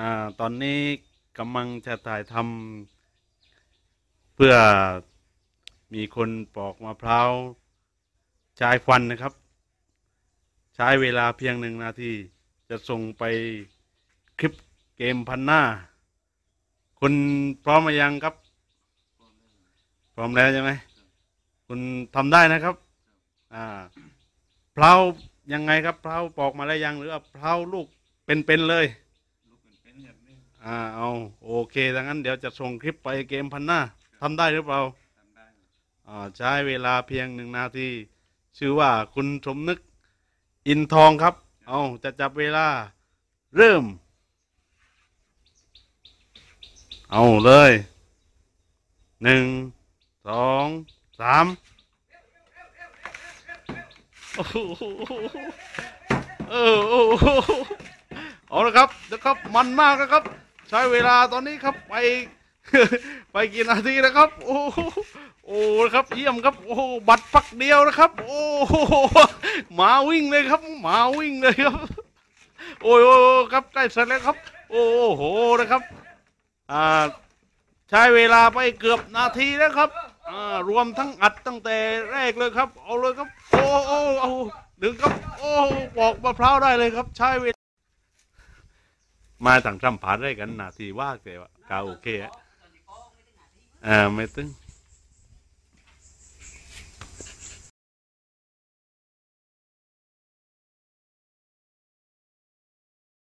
อ่าตอนนี้กำลังจะถ่ายทำเพื่อมีคนปอกมะพร้าวชายควันนะครับ ใช้เวลาเพียงหนึ่งนาทีจะส่งไปคลิปเกมพันหน้า คุณพร้อมมายังครับ พร้อมแล้วใช่ไหมคุณทำได้นะครับ อ่าเพลายังไงครับเพลาปอกมาแล้วยังหรือว่าเพลาลูกเป็นๆเลย ลูกเป็นๆแบบนี้ อ่าเอาโอเคดังนั้นเดี๋ยวจะส่งคลิปไปเกมพันหน้าทำได้หรือเปล่าทำได้อ่าใช้เวลาเพียงหนึ่งนาที ชื่อว่าคุณสมนึกอินทองครับ เอาจะจับเวลาเริ่ม เอาเลยหนึ่งสองสามโอ้โหเออโอ้โหเอาละครับนะครับ มันมากนะครับ ใช้เวลาตอนนี้ครับไปไปกี่นาทีนะครับ โอ้โหโอ้ครับเยี่ยมครับโอ้บัตรพักเดียวนะครับ โอ้โหมาวิ่งเลยครับหมาวิ่งเลยครับ โอ้ยโอครับใกล้เสร็จแล้วครับ โอ้โหนะครับอ่าใช้เวลาไปเกือบนาทีแล้วครับอ่ารวมทั้งอัดตั้งแต่แรกเลยครับ เอาเลยครับ โอ้โอ้เอาดึงครับ โอ้ปอกมะพร้าวได้เลยครับ ใช้เวลา มาถังสัมผัสได้กันนาทีว่าแต่ว่ากาโอเคอะอ่าไม่ตึง